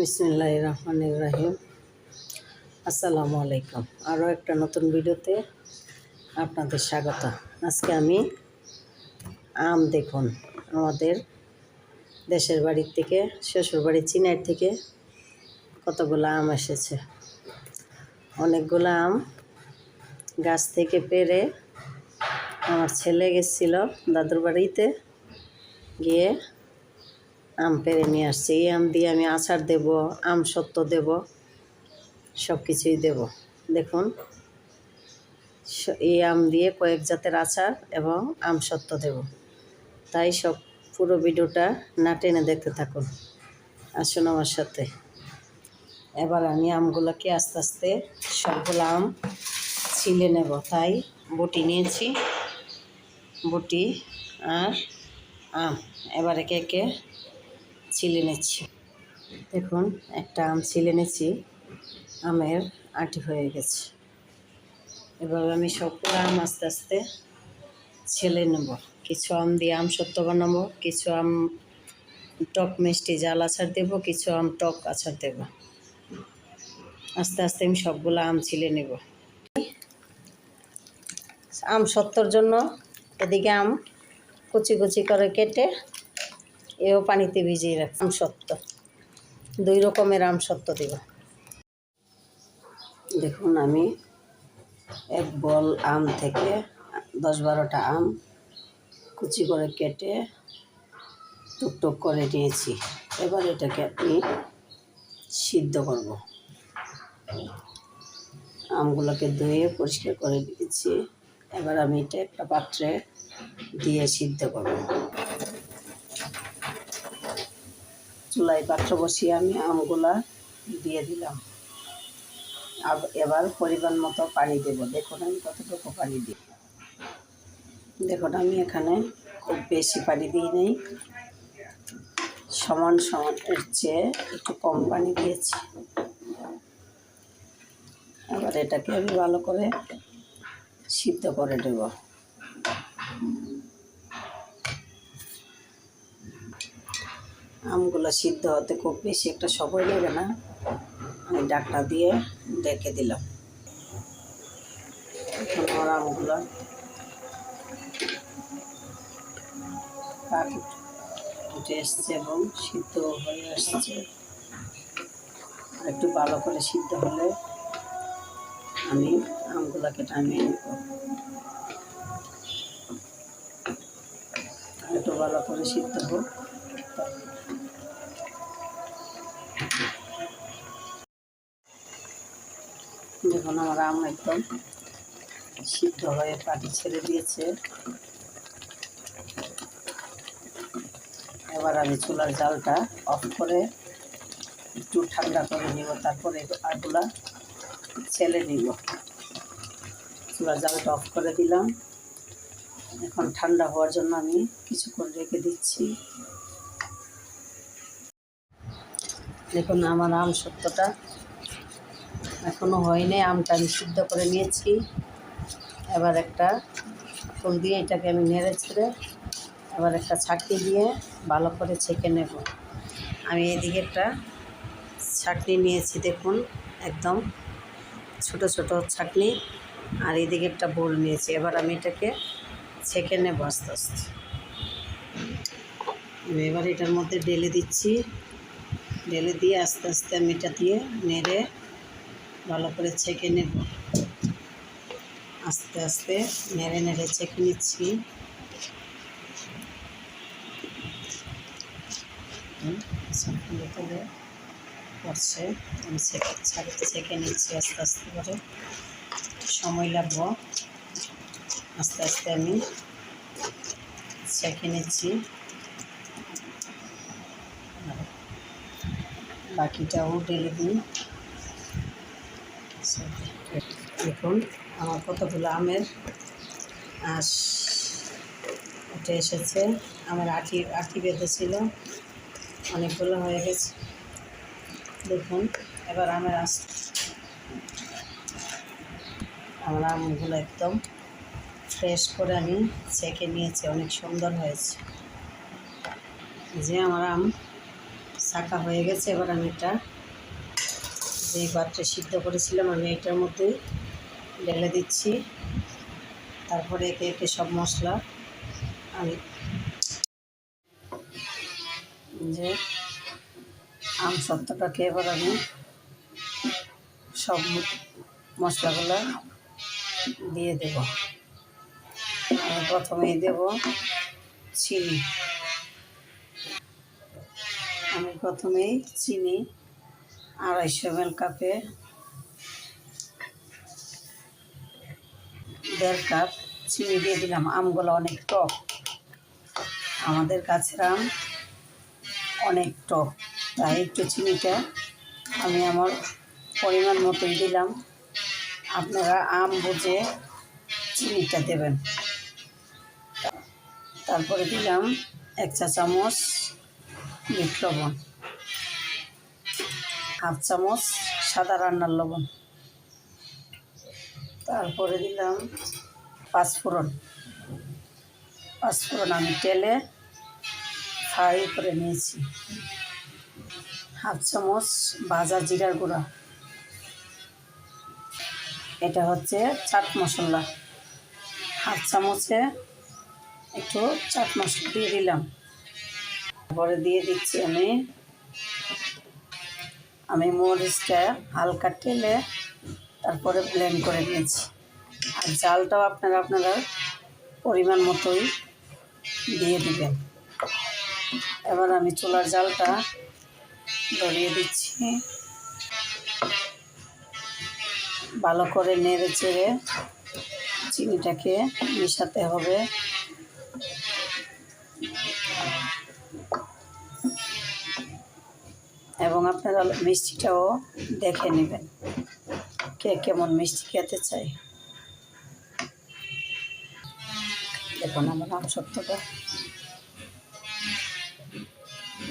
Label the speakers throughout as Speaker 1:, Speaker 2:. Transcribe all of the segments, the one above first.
Speaker 1: বিসমিল্লাহ রহমান রাহিম আসসালামু আলাইকুম আরও একটা নতুন ভিডিওতে আপনাদের স্বাগত। আজকে আমি আম দেখুন, আমাদের দেশের বাড়ির থেকে শ্বশুর বাড়ির চিনার থেকে কতগুলো আম এসেছে। অনেকগুলো আম গাছ থেকে পেরে আমার ছেলে গেছিল দাদুর বাড়িতে গিয়ে আম পেরে নিয়ে আসছি এই আম দিয়ে আমি আচার দেব, আম সত্য দেব, সব কিছুই দেব। দেখুন এই আম দিয়ে কয়েক জাতের আচার এবং আম সত্য দেব। তাই সব পুরো ভিডিওটা না টেনে দেখতে থাকুন। আসুন আমার সাথে। এবার আমি আমগুলোকে আস্তে আস্তে সবগুলো আম ছিলে নেব। তাই বটি নিয়েছি, বটি আর আম। এবার একে একে ছিলে নিচ্ছি। দেখুন, একটা আম ছিলে নিচ্ছি। আমের আটি হয়ে গেছে। এবার আমি সবগুলো আম আস্তে আস্তে ছেলে নেব। কিছু আম দিয়ে আম সত্য বানাবো, কিছু আম টক মিষ্টি জাল আচার দেব, কিছু আম টক আচার দেব। আস্তে আস্তে আমি সবগুলো আম ছিলে নেব। আম সত্তর জন্য এদিকে আম কুচি কুচি করে কেটে এও পানিতে ভিজিয়ে রাখ আম সত্য দুই রকমের আম সত্য দিব। দেখুন আমি এক বল আম থেকে দশ বারোটা আম কুচি করে কেটে টুকটুক করে নিয়েছি। এবার এটাকে আপনি সিদ্ধ করব। আমগুলোকে ধুয়ে পরিষ্কার করে দিয়েছি। এবার আমি এটা একটা পাত্রে দিয়ে সিদ্ধ করব। চুলায় পাত্র বসিয়ে আমি আমগুলা দিয়ে দিলাম। এবার পরিমাণ মতো পানি দেব। দেখুন আমি কতটুকু পানি দিই দেখুন আমি এখানে খুব বেশি পানি দিই নেই। সমান সমান এর চেয়ে একটু কম পানি দিয়েছি। এবার এটাকে আমি ভালো করে সিদ্ধ করে দেব আমগুলো সিদ্ধ হতে খুব বেশি একটা সময় লাগে না। আমি ডাকটা দিয়ে ডেকে দিলাম। এখন আমার আমগুলো পাক উঠে এসছে এবং সিদ্ধ হয়ে আসছে একটু ভালো করে সিদ্ধ হলে আমি আমগুলোকে টানিয়ে নেব। একটু ভালো করে সিদ্ধ হোক। দেখুন আমার আম একদম সিদ্ধ হয়ে পাটি ছেড়ে দিয়েছে। এবার আমি চুলার জালটা অফ করে একটু ঠান্ডা করে নিব, তারপরে আগুলা ছেলে নিব। চুলার জালটা অফ করে দিলাম। এখন ঠান্ডা হওয়ার জন্য আমি কিছুক্ষণ রেখে দিচ্ছি। দেখুন আমার আম সত্যটা এখনও হয়নি, আমটা আমি সিদ্ধ করে নিয়েছি। এবার একটা ফুল দিয়ে এটাকে আমি নেড়ে ছেড়ে এবার একটা ছাঁকনি দিয়ে ভালো করে ছেঁকে নেব। আমি এদিকে একটা ছাঁকনি নিয়েছি, দেখুন, একদম ছোট ছোট ছাঁকনি। আর এদিকে একটা বোল নিয়েছি, এবার আমি এটাকে ছেঁকে নেব আস্তে আস্তে। আমি এবার এটার মধ্যে ঢেলে দিচ্ছি। ডেলে দিয়ে আস্তে আস্তে আমি এটা দিয়ে নেড়ে ভালো করে ছেঁকে নেব। আস্তে আস্তে নেড়ে নেড়ে ছেঁকে নিচ্ছি। হুম, পড়ছে। আমি ছেঁকে ছেঁকে নিচ্ছি আস্তে আস্তে করে। সময় লাগবো। আস্তে আস্তে আমি ছেঁকে নিচ্ছি। বাকিটাও ঢেলে দিই। দেখুন, আমার কতগুলো আমের আঁশ উঠে এসেছে। আমার আঠি আঠি বেঁধেছিল। অনেকগুলো হয়ে গেছে। দেখুন, এবার আমের আঁশ। আমার আমগুলো একদম ফ্রেশ করে আমি ছেঁকে নিয়েছি, অনেক সুন্দর হয়েছে। যে আমার আম ছাকা হয়ে গেছে, এবার আমি এটা যে পাত্রে সিদ্ধ করেছিলাম, আমি এটার মধ্যেই ঢেলে দিচ্ছি। তারপরে একে একে সব মশলা আমি যে আম সত্ত্বটাকে এবার আমি সব মশলাগুলো দিয়ে দেব। আমি প্রথমেই দেব চিনি। আমি প্রথমেই চিনি আড়াইশো এম কাপে। দেড় কাপ চিনি দিয়ে দিলাম। আমগুলো অনেক টক। আমাদের গাছের আম অনেক টক। তাই একটু চিনিটা আমি আমার পরিমাণ মতোই দিলাম। আপনারা আম বুঝে চিনিটা দেবেন। তারপরে দিলাম এক চা চামচ বিট লবণ। হাফ চামচ সাদা রান্নার লবণ। তারপরে দিলাম পাঁচফোড়ন। পাঁচফোড়ন আমি তেলে ফ্রাই করে নিয়েছি। হাফ চামচ ভাজা জিরার গুঁড়া। এটা হচ্ছে চাট মশলা। হাফ চামচে একটু চাট মশলা দিয়ে দিলাম। তারপরে দিয়ে দিচ্ছি আমি আমি মরিচটা হালকা টেলে তারপরে ব্লেন্ড করে নিয়েছি। আর জালটাও আপনারা আপনারা পরিমাণ মতোই দিয়ে দিবেন। এবার আমি চুলার জালটা ধরিয়ে দিচ্ছি। ভালো করে নেড়ে চেড়ে চিনিটাকে মেশাতে হবে। এবং আপনারা মিষ্টিটাও দেখে নেবেন। কে কেমন মিষ্টি খেতে চাই দেখুন, আমার আম সত্যটা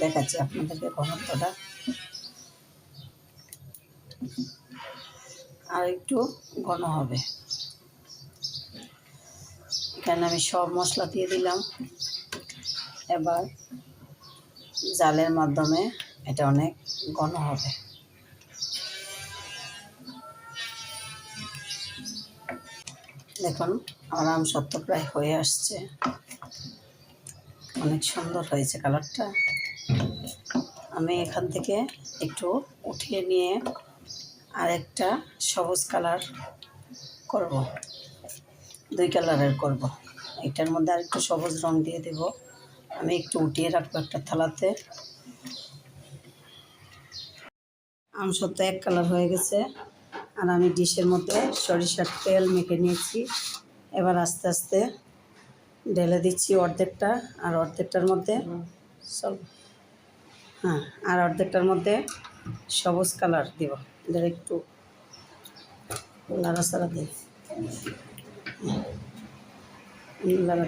Speaker 1: দেখাচ্ছি আপনাদেরকে ঘনত্বটা। আর একটু ঘন হবে। এখানে আমি সব মশলা দিয়ে দিলাম। এবার জালের মাধ্যমে, এটা অনেক ঘন হবে। দেখুন, আমার আম সত্য প্রায় হয়ে আসছে। অনেক সুন্দর হয়েছে কালারটা। আমি এখান থেকে একটু উঠিয়ে নিয়ে আরেকটা সবুজ কালার করব। দুই কালারের করব। এটার মধ্যে আরেকটু সবুজ রং দিয়ে দেব। আমি একটু উঠিয়ে রাখব একটা থালাতে। আম সত্য এক কালার হয়ে গেছে। আর আমি ডিশের মধ্যে সরিষার তেল মেখে নিয়েছি। এবার আস্তে আস্তে ঢেলে দিচ্ছি অর্ধেকটা, আর অর্ধেকটার মধ্যে সব হ্যাঁ আর অর্ধেকটার মধ্যে সবুজ কালার দিব। এদের একটু নাড়াচাড়া দিই। নাড়া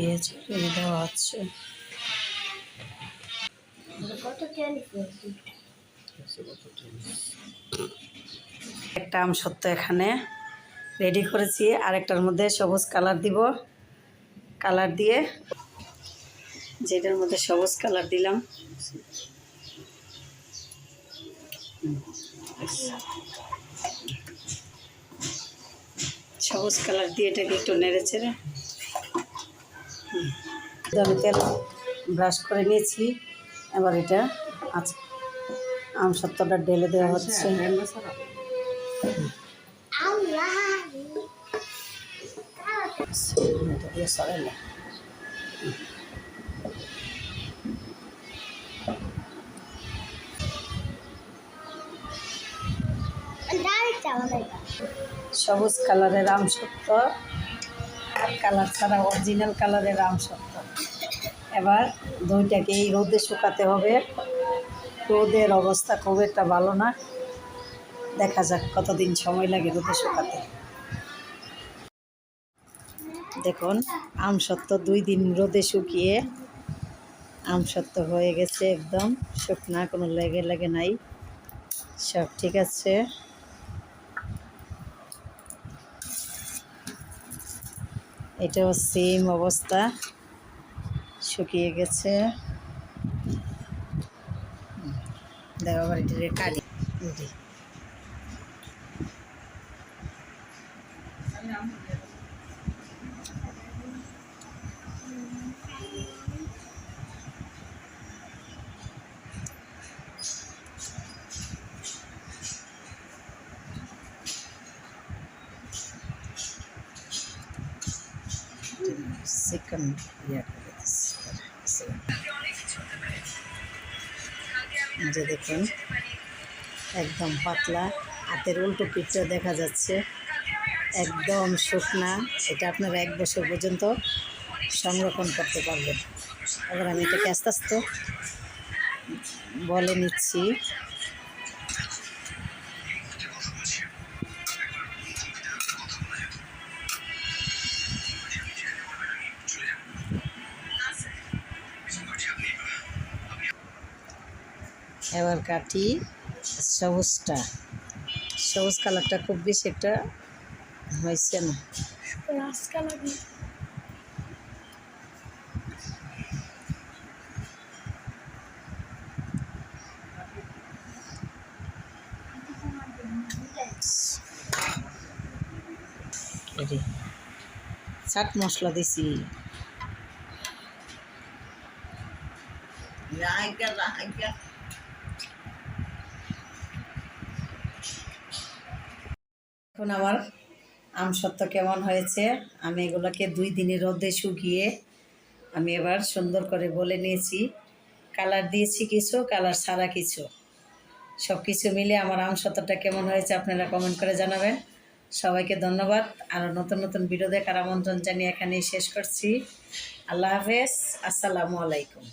Speaker 1: হাত দিয়ে দেওয়া হচ্ছে একটা আম সত্য এখানে রেডি করেছি, আরেকটার মধ্যে সবুজ কালার দিব কালার দিয়ে যেটার মধ্যে সবুজ কালার দিলাম সবুজ কালার দিয়ে এটাকে একটু নেড়ে চেড়ে হুম। আমি তেল ব্রাশ করে নিয়েছি। এবার এটা আচ্ছা আম সত্ত্বটা ঢেলে দেওয়া হচ্ছে। সবুজ কালারের আম সত্য আর কালার ছাড়া অরিজিনাল কালারের আম সত্য। এবার দইটাকে এই রোদে শুকাতে হবে। রোদের অবস্থা খুব একটা ভালো না। দেখা যাক কতদিন সময় লাগে রোদে শুকাতে। দেখুন আম সত্ত্ব দুই দিন রোদে শুকিয়ে আম সত্য হয়ে গেছে একদম। শুকনা, কোনো লেগে লেগে নাই। সব ঠিক আছে। এটাও সেম অবস্থা। শুকিয়ে গেছে। দেওয়া বাড়িটির কাটি চিকেন ইয়ে করে যে দেখুন একদম পাতলা হাতের উল্টো পিঠটা দেখা যাচ্ছে একদম শুকনা এটা আপনারা এক বছর পর্যন্ত সংরক্ষণ করতে পারবেন এবার আমি এটাকে আস্তে আস্তে বলে নিচ্ছি এবার কাটি সবুজটা সবুজ কালারটা খুব বেশি একটা হয়েছে না। চাট মশলা দিছি। এখন আমার আম সত্য কেমন হয়েছে? আমি এগুলোকে দুই দিনের রোদে শুকিয়ে আমি এবার সুন্দর করে বলে নিয়েছি। কালার দিয়েছি কিছু, কালার ছাড়া কিছু। সব কিছু মিলে আমার আম সত্যটা কেমন হয়েছে আপনারা কমেন্ট করে জানাবেন। সবাইকে ধন্যবাদ। আরও নতুন নতুন ভিডিও দেখার আমন্ত্রণ জানিয়ে এখানেই শেষ করছি। আল্লাহ হাফেজ। আসসালামু আলাইকুম।